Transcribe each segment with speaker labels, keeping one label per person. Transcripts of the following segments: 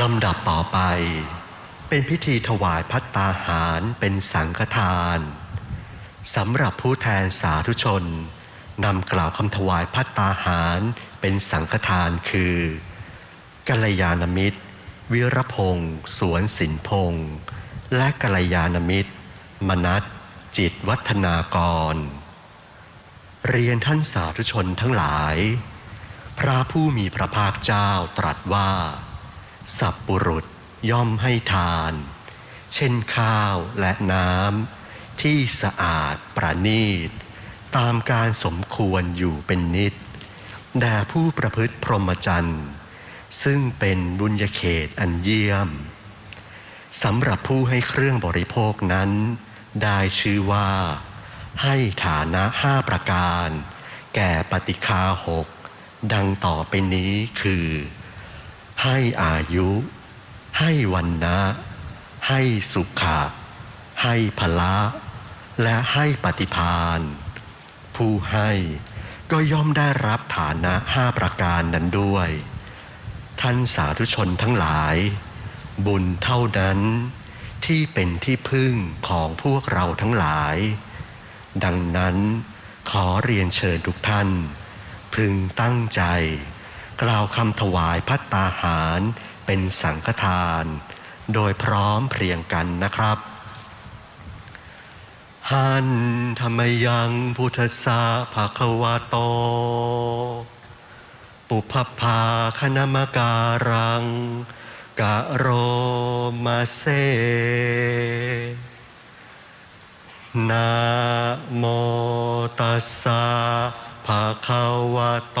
Speaker 1: ลำดับต่อไป เป็นพิธีถวายพัตตาหารเป็นสังฆทานสำหรับผู้แทนสาธุชนนำกล่าวคำถวายพัตตาหารเป็นสังฆทานคือกัลยาณมิตร วิรพงศ์สวนสินพงศ์และกัลยาณมิตร มนัตจิตวัฒนากร เรียนท่านสาธุชนทั้งหลาย พระผู้มีพระภาคเจ้าตรัสว่า สัพปุรุษย่อมให้ทาน เช่นข้าวและน้ำที่สะอาดประณีต ตามการสมควรอยู่เป็นนิด แด่ผู้ประพฤติพรหมจรรย์ซึ่งเป็นบุญญเขตอันเยี่ยมสำหรับผู้ให้เครื่องบริโภคนั้น ได้ชื่อว่า ให้ฐานะห้าประการ แก่ปฏิคาหก ดังต่อไปนี้คือ ให้อายุ ให้วันนะให้สุขะให้พละ และให้ปฏิพานผู้ให้ก็ย่อมได้รับฐานะห้าประการนั้นด้วย ท่านสาธุชนทั้งหลาย บุญเท่านั้นที่เป็นที่พึ่งของพวกเราทั้งหลาย ดังนั้นขอเรียนเชิญทุกท่าน พึงตั้งใจ กล่าวคำถวายพัตตาหารเป็นสังฆทาน โดยพร้อมเพรียงกันนะครับหันธรรมยังพุทธสสะภะควะโต ปุพพาคณมการัง กะโรมาเซนะโมตัสสะภะควะโต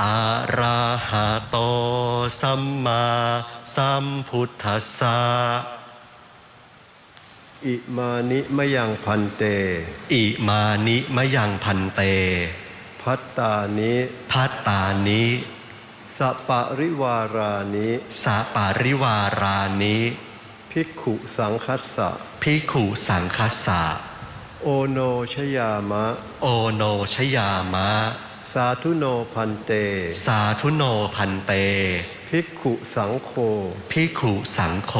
Speaker 1: อะระหะโตสัมมาสัมพุทธัสสะ
Speaker 2: อิมานิมะยังพันเต
Speaker 1: อิมานิมะยังพันเต
Speaker 2: พัตตานิ
Speaker 1: พัตตานิ
Speaker 2: สปะริวารานิ
Speaker 1: สาปาริวารานิ
Speaker 2: ภิกขุสังคัสสะ
Speaker 1: พิกขุสังคัสสะ
Speaker 2: โอโนชยามะ
Speaker 1: โอโนชยามะ
Speaker 2: สาธุโนพันเต
Speaker 1: สาธุโนพันเต
Speaker 2: ภิกขุสังโฆ
Speaker 1: พิกขุสังโฆ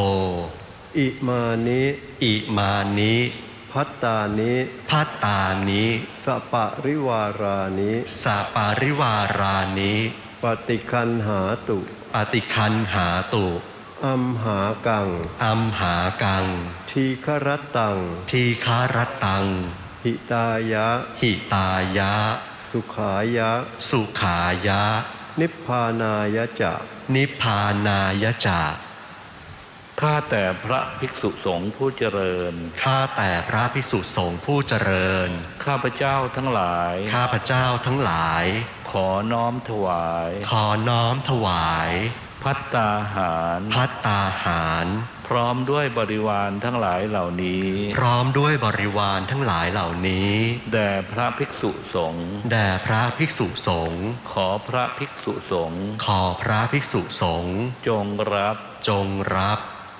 Speaker 2: อิมานิ
Speaker 1: อิมานิ
Speaker 2: พัตตานิ
Speaker 1: พัตตานิ
Speaker 2: สปะริวารานิ
Speaker 1: สาปาริวารานิ
Speaker 2: ปฏิคันหาตุ
Speaker 1: ปฏิคันหาตุ
Speaker 2: อัมหากัง
Speaker 1: อัมหากัง
Speaker 2: ทีครตัง
Speaker 1: ทีคารตัง
Speaker 2: หิตายะ
Speaker 1: หิตายะ
Speaker 2: สุขายะ
Speaker 1: สุขายะ
Speaker 2: นิพพานายะจะ
Speaker 1: นิพพานายจะ
Speaker 3: ข้าแต่พระภิกษุสงฆ์ผู้เจริญ
Speaker 1: ข้าแต่พระภิกษุสงฆ์ผู้เจริญ
Speaker 3: ข้าพเจ้าทั้งหลาย
Speaker 1: ข้าพเจ้าทั้งหลาย
Speaker 3: ขอน้อมถวาย
Speaker 1: ขอน้อมถวาย
Speaker 3: พัตตาหาร
Speaker 1: พัตตาหาร
Speaker 3: พร้อมด้วยบริวารทั้งหลายเหล่านี้
Speaker 1: พร้อมด้วยบริวารทั้งหลายเหล่านี้
Speaker 3: แด่พระภิกษุสงฆ์
Speaker 1: แด่พระภิกษุสงฆ์
Speaker 3: ขอพระภิกษุสงฆ์
Speaker 1: ขอพระภิกษุสงฆ์
Speaker 3: จงรับ
Speaker 1: จงรับ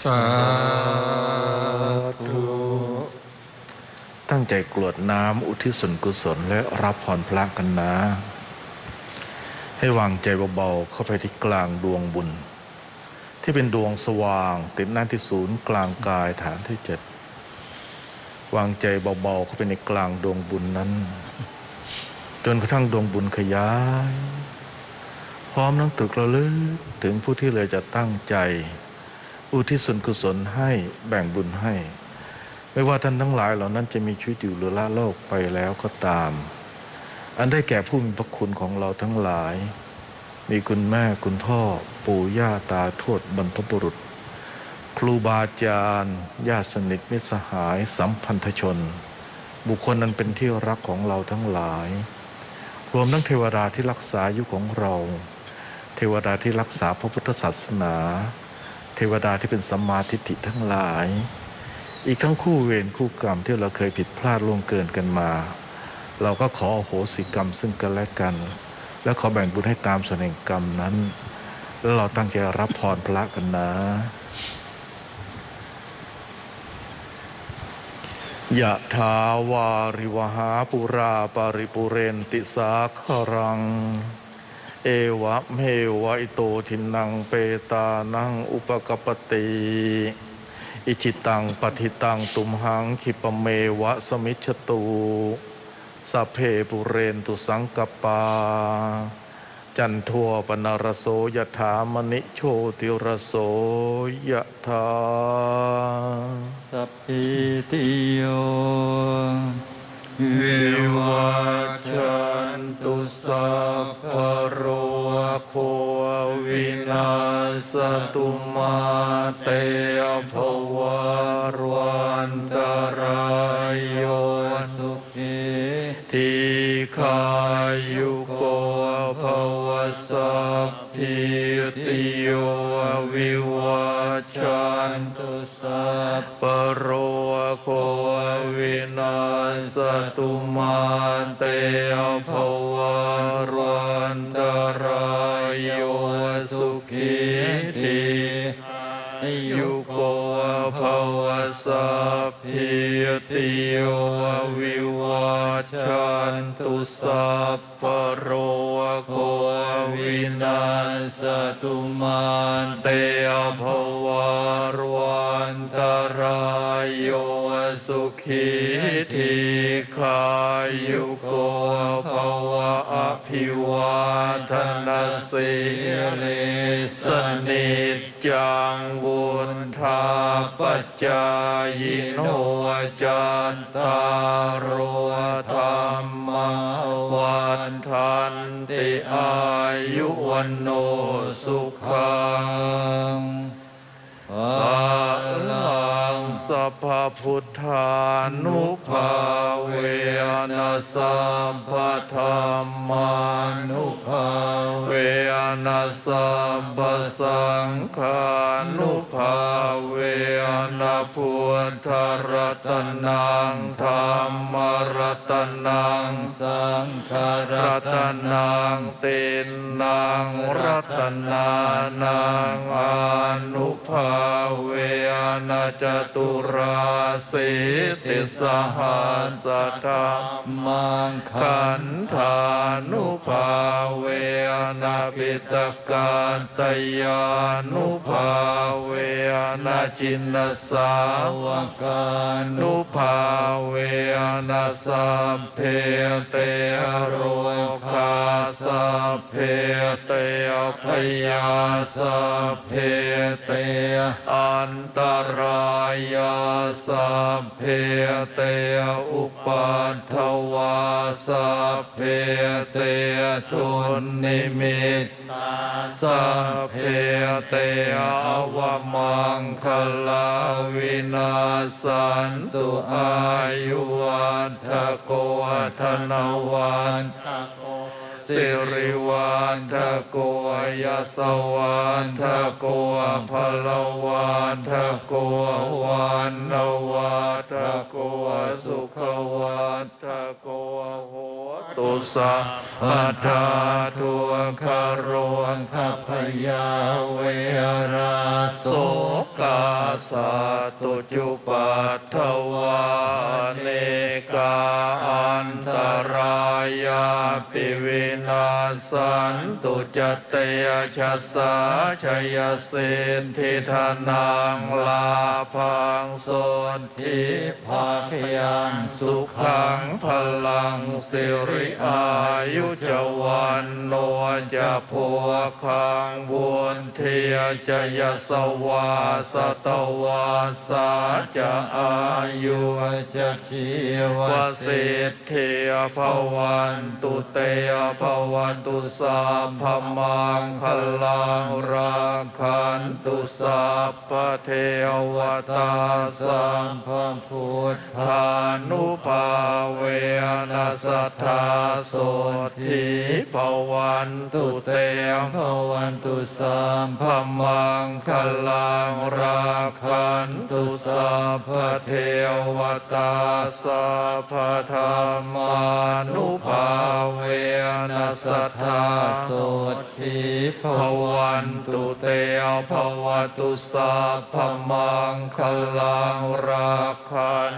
Speaker 4: สาธุ ตั้งใจกรวดน้ำอุทิศส่วนกุศลและรับพรพระกันนะ ให้วางใจเบาๆเข้าไปที่กลางดวงบุญ ที่เป็นดวงสว่างติดหน้าที่ศูนย์กลางกายฐานที่เจ็ดวางใจเบาๆเข้าไปในกลางดวงบุญนั้น จนกระทั่งดวงบุญขยาย พร้อมทั้งตรึกระลึกถึงผู้ที่เลยจะตั้งใจ อุทิศส่วนกุศลให้แบ่งบุญให้ ไม่ว่าท่านทั้งหลายเหล่านั้นจะมีชีวิตอยู่หรือละโลกไปแล้วก็ตาม อันได้แก่ผู้มีพระคุณของเราทั้งหลาย มีคุณแม่คุณพ่อ ปู่ย่าตาทวดบรรพบุรุษ ครูบาอาจารย์ญาติสนิทมิตรสหายสัมพันธชน บุคคลนั้นเป็นที่รักของเราทั้งหลาย รวมทั้งเทวดาที่รักษาอายุของเรา เทวดาที่รักษาพระพุทธศาสนา เทวดาที่เป็นสัมมาทิฏฐิทั้งหลาย อีกทั้งคู่เวรคู่กรรมที่เราเคยผิดพลาดล่วงเกินกันมา เราก็ขอโหสิกรรมซึ่งกันและกัน และขอแบ่งบุญให้ตามส่วนแห่งกรรมนั้น แล้วเราตั้งใจรับพรพระกันนะยะถาวาริวหาปุราปาริปุเรนติสาครัง เอวะเมวะอิโตทินังเปตานังอุปกปปติอิจิตังปฏิตังตุมหังคิปเมวะสมิชตุสัพเพปุเรนตุสังกปา จันทัวปนรโสยถามณิโชติรโสยถา
Speaker 5: สัพพิติโย วิ
Speaker 4: วิ
Speaker 5: วั
Speaker 4: วั
Speaker 5: ช
Speaker 4: ชันตุสัพพะโรโควินาสตุมาเตภวรวันตรายโย
Speaker 5: สุขี
Speaker 4: ทีขายุโกภวสัพพิติโยวิวัชัน
Speaker 5: ตุสัพ
Speaker 4: ปโรโควินา สตุมาเตภวรวันตรายโยสุขีทียุโกภวสัพพิติโยวิวัชชันตุสัพปโรโควินาส
Speaker 5: สตุมาน
Speaker 4: เตภวารวันตรายโยสุขี ทีขายุโกภวะอภิวาทนาสิริสนิจจังบุญทาปจายโนจัตตารโอธรรมวันทันติอายุวันโนสุขัง สัพพพุทธานุภาเวนะสัพพธรรมานุภาเว นะสัพพสังฆานุภาเวนะพุทธรัตนังธรรมรัตนัง
Speaker 5: สังฆา
Speaker 4: รัตนังเตนนังรัตนานังอนุภาเวนะจตุราสิติสหัสธรร
Speaker 5: มังคั
Speaker 4: ขัน
Speaker 5: น
Speaker 4: ธานุภาเวนะปิตกาตยานุภาเวนะจินนสาว
Speaker 5: กานุ
Speaker 4: ภาเวนะสัพเพเตโรคาสัพเพเตพยาสัพเพเตอันตรายาสัพเพเตอุปัฏฐวาสัพเพเตทุนนิมิต สัพเพเตอวมังคลาวินาสันตุอายุวัฏโกธนวันสิริวันทโกยสวันทโกพลวันทโกวันนวัตโกสุขวัตโกโห ตุสัพพทาทุคารวง
Speaker 5: ขัพยาเวรา
Speaker 4: โสกาสาตุจุปัทวาเนกาอันตรายาปิวินาสันตุจเตยชัสสาชยเสนทิธนังลาพังโสนทิภาคยังสุขังพลังสิริอายุจวันโนจะพัวคังบุญเทียจะยสวาสตวาสาจะอายุจะชีวสิทธิภวันตุเตภวันตุสัพพมังคลังราคันตุสัพพเทวตาสัมพพุทธานุภาเวนัสธาสทิภวันตุเตภวันตุสัมพมังคลังราคันตุสัพพเทวตาสัพธรรมานุภาเวนัสธาโสทิภวันตุเตภวตุสัพพมังคลังราคัน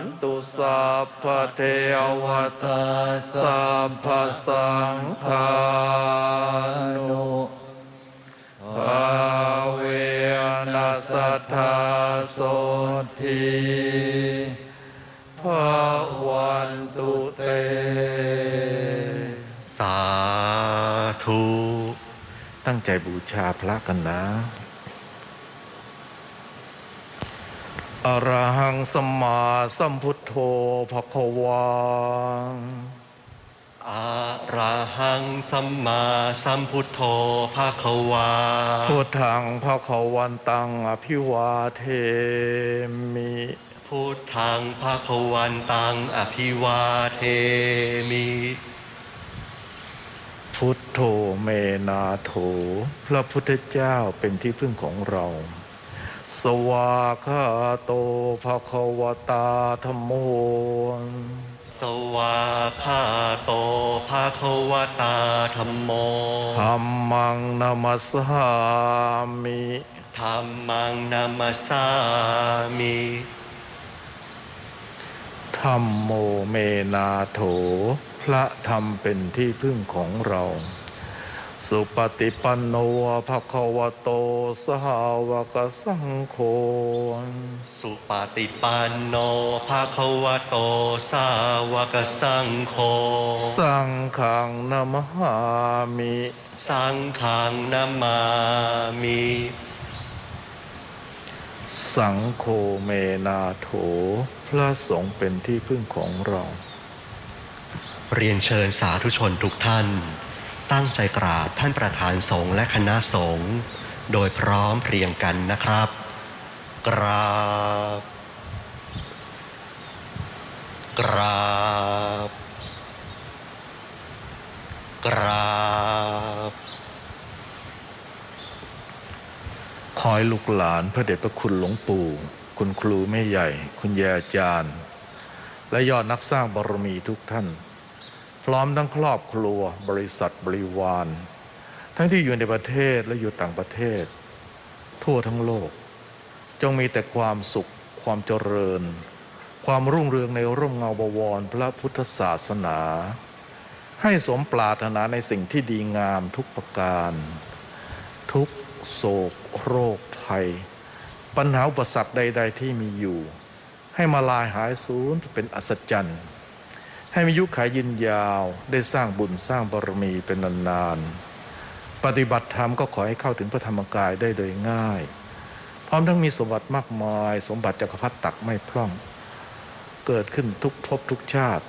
Speaker 4: สัพพเทวตาสัพพสังฆานุภาเวนัสทธาโสทิภาวันตุเต
Speaker 1: สาธุ
Speaker 4: ตั้งใจบูชาพระกันนะ อรหังสมมาสัมพุทโธภควา
Speaker 1: อะระหังสัมมาสัมพุทโธภาควา
Speaker 4: พุทธังภควันตังอภิวาเทมิ
Speaker 1: พุทธังภาควันตังอภิวาเทมิ
Speaker 4: พุทโธเมนาโถ พระพุทธเจ้าเป็นที่พึ่งของเรา สวาคาโตภควตาธรรมโม
Speaker 1: สวาคาโตภาควตาธรรมโม
Speaker 4: ธรรมังนามัสสามิ
Speaker 1: ธรรมังนามาสามิ
Speaker 4: ธรรมโมเมนาโถ พระธรรมเป็นที่พึ่งของเรา สุปฏิปันโนภควโต สหาวกสังโฆ
Speaker 1: สุปฏิปันโนภาควโต สาวกสังโฆ
Speaker 4: สังฆังนามหามิ
Speaker 1: สังฆังนามามิ
Speaker 4: สังโฆเมนาโถ พระสงฆ์เป็นที่พึ่งของเรา
Speaker 1: เรียนเชิญสาธุชนทุกท่าน ตั้งใจกราบท่านประธานสงฆ์และคณะสงฆ์โดยพร้อมเพรียงกันนะครับ กราบ กราบ กราบ
Speaker 4: ขอให้ลูกหลานพระเดชพระคุณหลวงปู่ คุณครูแม่ใหญ่ คุณยายอาจารย์ และยอดนักสร้างบารมีทุกท่าน พร้อมทั้งครอบครัวบริษัทบริวาร ทั้งที่อยู่ในประเทศและอยู่ต่างประเทศ ทั่วทั้งโลก จงมีแต่ความสุข ความเจริญ ความรุ่งเรืองในร่มเงาบวรพระพุทธศาสนา ให้สมปรารถนาในสิ่งที่ดีงามทุกประการ ทุกโศก โรคภัย ปัญหาอุปสรรคใด ๆ ที่มีอยู่ ให้มาลายหายสูญเป็นอัศจรรย์ ให้มียุขายยืนยาวได้สร้างบุญสร้างบารมีเป็นนานๆ ปฏิบัติธรรมก็ขอให้เข้าถึงพระธรรมกายได้โดยง่าย พร้อมทั้งมีสมบัติมากมาย สมบัติจักรพรรดิตักไม่พร่อง เกิดขึ้นทุกภพทุกชาติ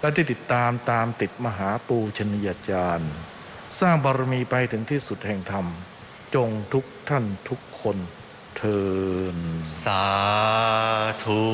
Speaker 4: และที่ติดตามตามติดมหาปูชนียาจารย์ สร้างบารมีไปถึงที่สุดแห่งธรรม จงทุกท่านทุกคนเทิน
Speaker 1: สาธุ